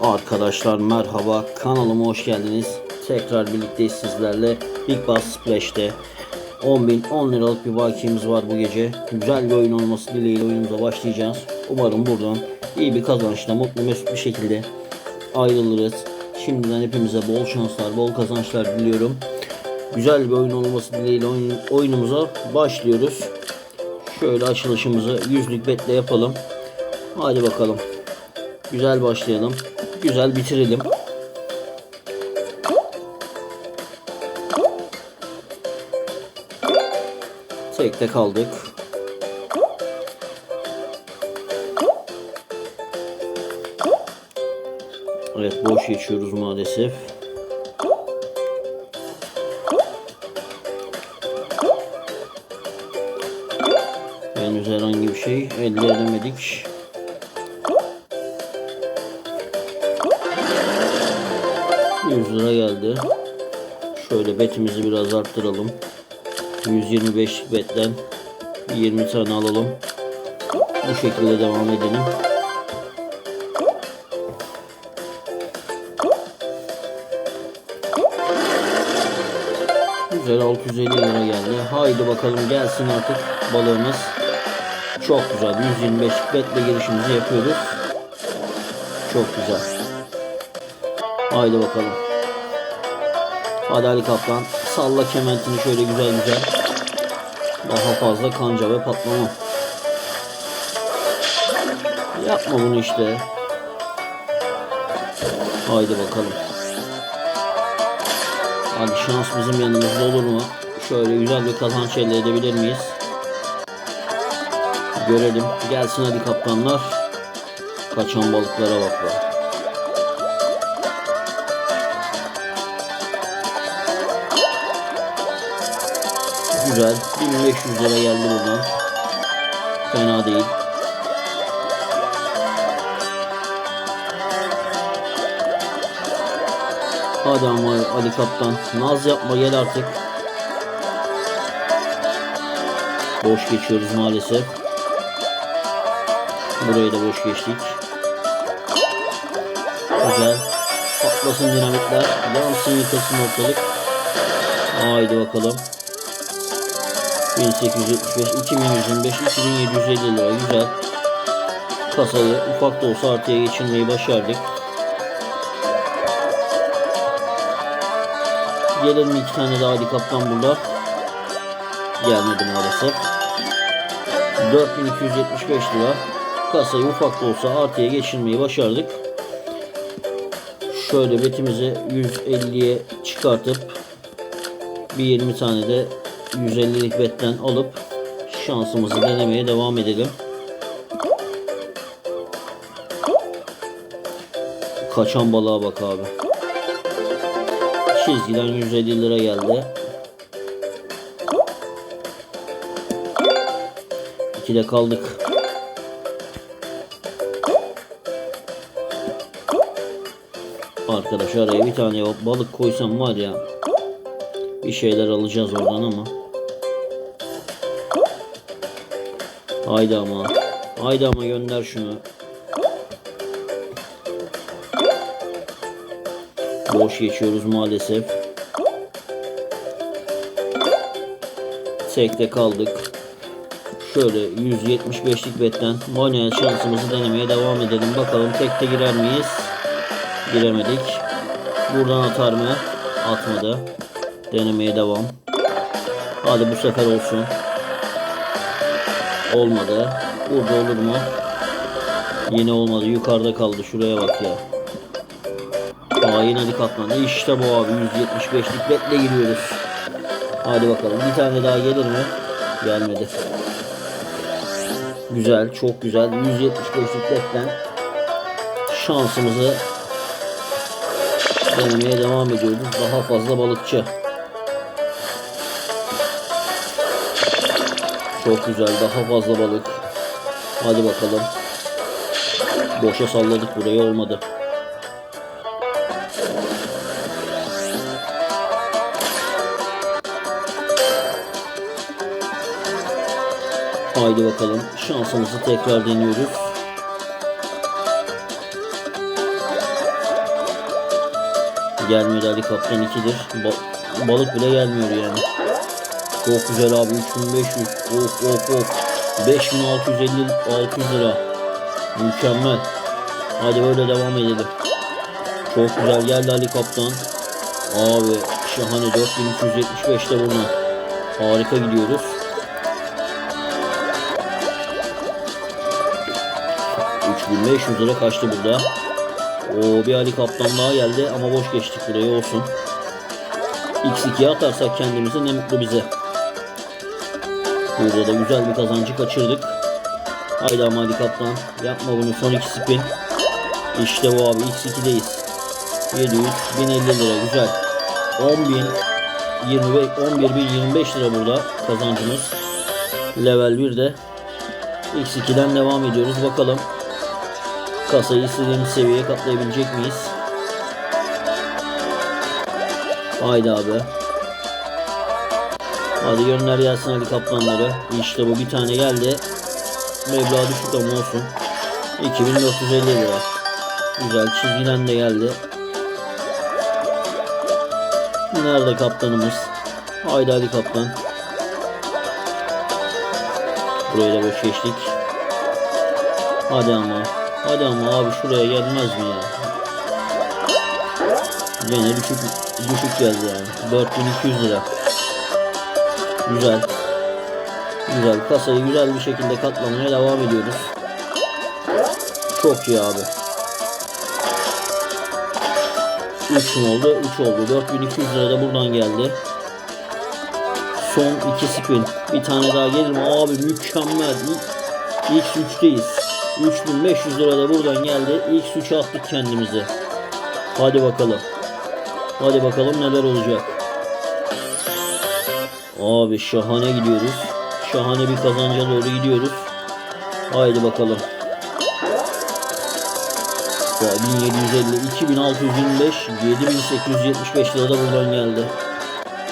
Arkadaşlar merhaba kanalıma hoş geldiniz. Tekrar birlikteyiz sizlerle. Big Bass Splash'te 10.000 10 liralık bir bakiyemiz var bu gece. Güzel bir oyun olması dileğiyle oyunumuza başlayacağız. Umarım buradan iyi bir kazançla mutlu mesut bir şekilde ayrılırız. Şimdiden hepimize bol şanslar, bol kazançlar diliyorum. Güzel bir oyun olması dileğiyle oyun, oyunumuza başlıyoruz. Şöyle açılışımızı yüzlük betle yapalım. Hadi bakalım. Güzel başlayalım. Güzel bitirelim. Tekte kaldık. Evet boş geçiyoruz maalesef. Henüz herhangi bir şey elde edemedik. Yüz lira geldi. Şöyle betimizi biraz arttıralım. 125 betten 20 tane alalım. Bu şekilde devam edelim. Güzel 650 lira geldi. Haydi bakalım gelsin artık balığımız. Çok güzel. 125 betle girişimizi yapıyoruz. Çok güzel. Haydi bakalım. Hadi Ali Kaplan. Salla kementini şöyle güzel güzel. Daha fazla kanca ve patlama. Yapma bunu işte. Haydi bakalım. Hadi şans bizim yanımızda olur mu? Şöyle güzel bir kazanç elde edebilir miyiz? Görelim. Gelsin hadi kaptanlar. Kaçan balıklara bak be. Güzel. 1500 lira geldi buradan. Fena değil. Hadi ama Ali Kaptan. Naz yapma gel artık. Boş geçiyoruz maalesef. Burayı da boş geçtik. Güzel. Patlasın dinamitler. Yansın yıkılsın ortalık. Haydi bakalım. 1875, 2125, 2750 lira güzel. Kasayı ufak da olsa artıya geçirmeyi başardık. Mi iki tane daha Ali Kaptan burada? Gelmedi maalesef. 4275 lira. Kasayı ufak da olsa artıya geçirmeyi başardık. Şöyle betimizi 150'ye çıkartıp bir 20 tane de 150'lik betten alıp şansımızı denemeye devam edelim. Kaçan balığa bak abi. Çizgiden 150 lira geldi. İkide kaldık. Arkadaş araya bir tane balık koysam var ya bir şeyler alacağız oradan ama. Haydi ama. Haydi ama gönder şunu. Boş geçiyoruz maalesef. Tekte kaldık. Şöyle 175'lik betten manuel şansımızı denemeye devam edelim. Bakalım tekte girer miyiz? Giremedik. Buradan atar mı? Atmadı. Denemeye devam. Hadi bu sefer olsun. Olmadı. Burada olur mu? Yine olmadı. Yukarıda kaldı. Şuraya bak ya. Aa yine hadi katlandı. İşte bu abi. 175'lik betle giriyoruz. Hadi bakalım. Bir tane daha gelir mi? Gelmedi. Güzel. Çok güzel. 175'lik betten şansımızı denemeye devam ediyoruz. Daha fazla balıkçı. Çok güzel. Daha fazla balık. Hadi bakalım. Boşa salladık burayı olmadı. Haydi bakalım. Şansımızı tekrar deniyoruz. Gelmedi Ali Kaptan 2'dir. Ba- balık bile gelmiyor yani. Çok güzel abi 3500. Of of of. 5650 600 lira. Mükemmel. Hadi böyle devam edelim. Çok güzel geldi Ali Kaptan. Abi şahane 4375 de buradan. Harika gidiyoruz. ...3500 lira kaçtı burada. O bir Ali Kaptan daha geldi ama boş geçtik buraya olsun. X2'ye atarsak kendimize ne mutlu bize. Burada da güzel bir kazancı kaçırdık. Haydi ama Ali Kaptan yapma bunu son iki spin. İşte bu abi X2'deyiz. 700 1050 lira güzel. 10.000 25 11.025 lira burada kazancımız. Level 1'de X2'den devam ediyoruz. Bakalım kasayı istediğimiz seviyeye katlayabilecek miyiz? Haydi abi. Hadi gönder gelsin Ali kaplanları. İşte bu bir tane geldi. Meblağ düşük ama olsun. 2450 lira. Güzel çizgiden de geldi. Nerede kaptanımız? Haydi Ali kaptan. Buraya da boş geçtik. Hadi ama. Hadi ama abi şuraya gelmez mi ya? Gene düşük, düşük geldi yani. 4200 lira. Güzel. Güzel. Kasayı güzel bir şekilde katlamaya devam ediyoruz. Çok iyi abi. 3 mü oldu? 3 oldu. 4200 lira da buradan geldi. Son 2 spin. Bir tane daha gelir mi? Abi mükemmel. İlk 3'teyiz. 3500 lira da buradan geldi. İlk 3'e attık kendimizi. Hadi bakalım. Hadi bakalım neler olacak. Abi şahane gidiyoruz. Şahane bir kazanca doğru gidiyoruz. Haydi bakalım. Ya 1750, 2625, 7875 lira da buradan geldi.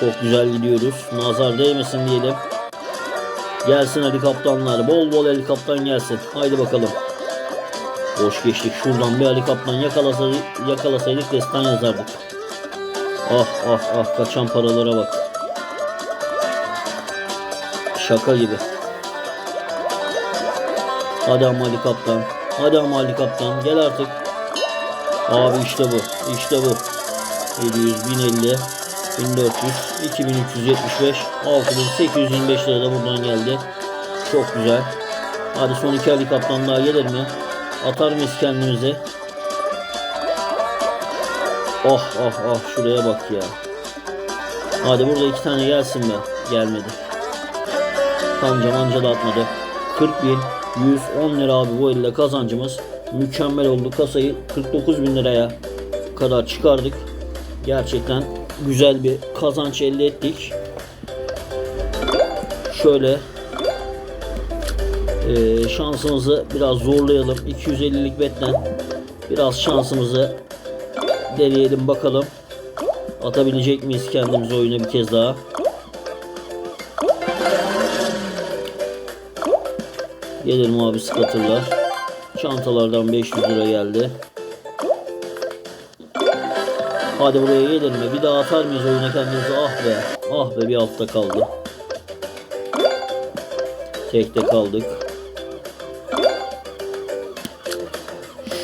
Çok güzel gidiyoruz. Nazar değmesin diyelim. Gelsin hadi kaptanlar. Bol bol el kaptan gelsin. Haydi bakalım. Boş geçtik. Şuradan bir Ali Kaptan yakalasaydık, yakalasaydık destan yazardık. Ah ah ah kaçan paralara bak. Şaka gibi. Hadi ama Ali Kaptan. Hadi ama Ali Kaptan. Gel artık. Abi işte bu. İşte bu. 700, 1050, 1400, 2375, 6825 lira da buradan geldi. Çok güzel. Hadi son iki Ali Kaptan daha gelir mi? Atar mıyız kendimize? Oh oh oh şuraya bak ya. Hadi burada iki tane gelsin be. Gelmedi. Kanca manca da atmadı. 40 bin 110 lira abi bu elle kazancımız. Mükemmel oldu. Kasayı 49 bin liraya kadar çıkardık. Gerçekten güzel bir kazanç elde ettik. Şöyle e, şansımızı biraz zorlayalım. 250'lik betten biraz şansımızı deneyelim bakalım. Atabilecek miyiz kendimizi oyuna bir kez daha. Gelir mi abi skatırlar? Çantalardan 500 lira geldi. Hadi buraya gelir mi? Bir daha atar mıyız oyuna kendimizi? Ah be. Ah be bir altta kaldı. Tekte kaldık.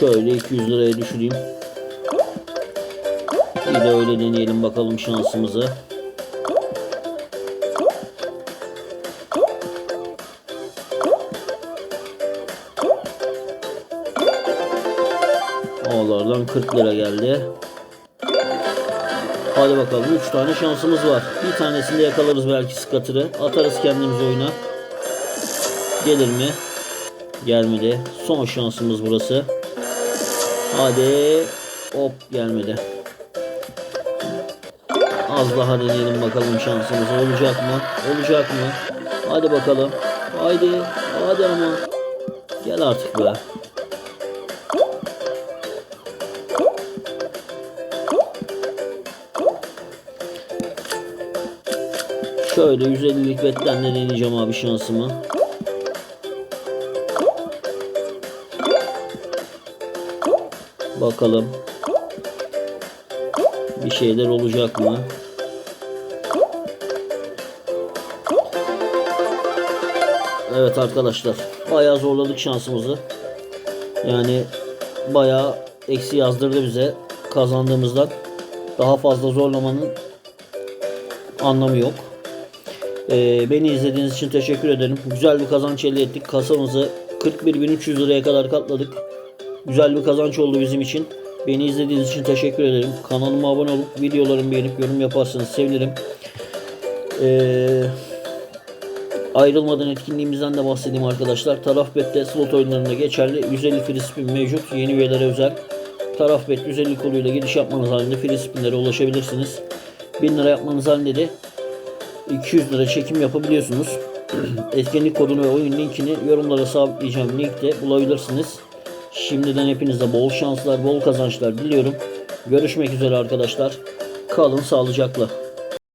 Şöyle 200 liraya düşüreyim. Bir de öyle deneyelim bakalım şansımızı. Ağlardan 40 lira geldi. Hadi bakalım 3 tane şansımız var. Bir tanesinde yakalarız belki skatırı. Atarız kendimizi oyuna. Gelir mi? Gelmedi. Son şansımız burası. Hadi. Hop gelmedi. Az daha deneyelim bakalım şansımız olacak mı? Olacak mı? Hadi bakalım. Haydi. Hadi ama. Gel artık be. Şöyle 150'lik betten de deneyeceğim abi şansımı. Bakalım. Bir şeyler olacak mı? Evet arkadaşlar. Bayağı zorladık şansımızı. Yani bayağı eksi yazdırdı bize kazandığımızdan. Daha fazla zorlamanın anlamı yok. Ee, beni izlediğiniz için teşekkür ederim. Güzel bir kazanç elde ettik. Kasamızı 41.300 liraya kadar katladık. Güzel bir kazanç oldu bizim için. Beni izlediğiniz için teşekkür ederim. Kanalıma abone olup videolarımı beğenip yorum yaparsanız sevinirim. Ee, ayrılmadan etkinliğimizden de bahsedeyim arkadaşlar. Taraf bette slot oyunlarında geçerli. 150 free spin mevcut. Yeni üyelere özel. Taraf bet 150 koluyla giriş yapmanız halinde free spinlere ulaşabilirsiniz. 1000 lira yapmanız halinde de 200 lira çekim yapabiliyorsunuz. Etkinlik kodunu ve oyun linkini yorumlara sabitleyeceğim linkte bulabilirsiniz. Şimdiden hepinize bol şanslar, bol kazançlar diliyorum. Görüşmek üzere arkadaşlar. Kalın sağlıcakla.